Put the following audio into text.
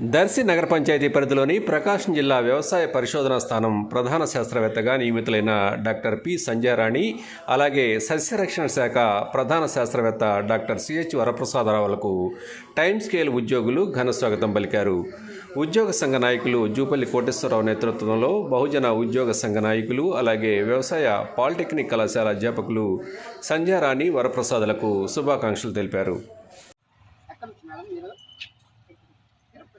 Darsi నగర పంచాయతీ పరిధిలోని ప్రకాశం జిల్లా వ్యవసాయ పరిశోధనా స్థానం ప్రధాన శాస్త్రవేత్తగా నియమితులైన డాక్టర్ పి సంజయారాణి అలాగే సస్యరక్షణ శాఖ ప్రధాన శాస్త్రవేత్త డాక్టర్ సిహెచ్ వరప్రసాదరావులకు టైం స్కేల్ ఉద్యోగులు ఘన స్వాగతం పలికారు. ఉద్యోగ సంఘ నాయకులు జూపల్లి కోటేశ్వరరావు నేతృత్వంలో బహుజన ఉద్యోగ సంఘ నాయకులు అలాగే వ్యవసాయ పాలిటెక్నిక్ కళాశాల అధ్యాపకులు సంజయారాణి వరప్రసాదులకు శుభాకాంక్షలు తెలిపారు.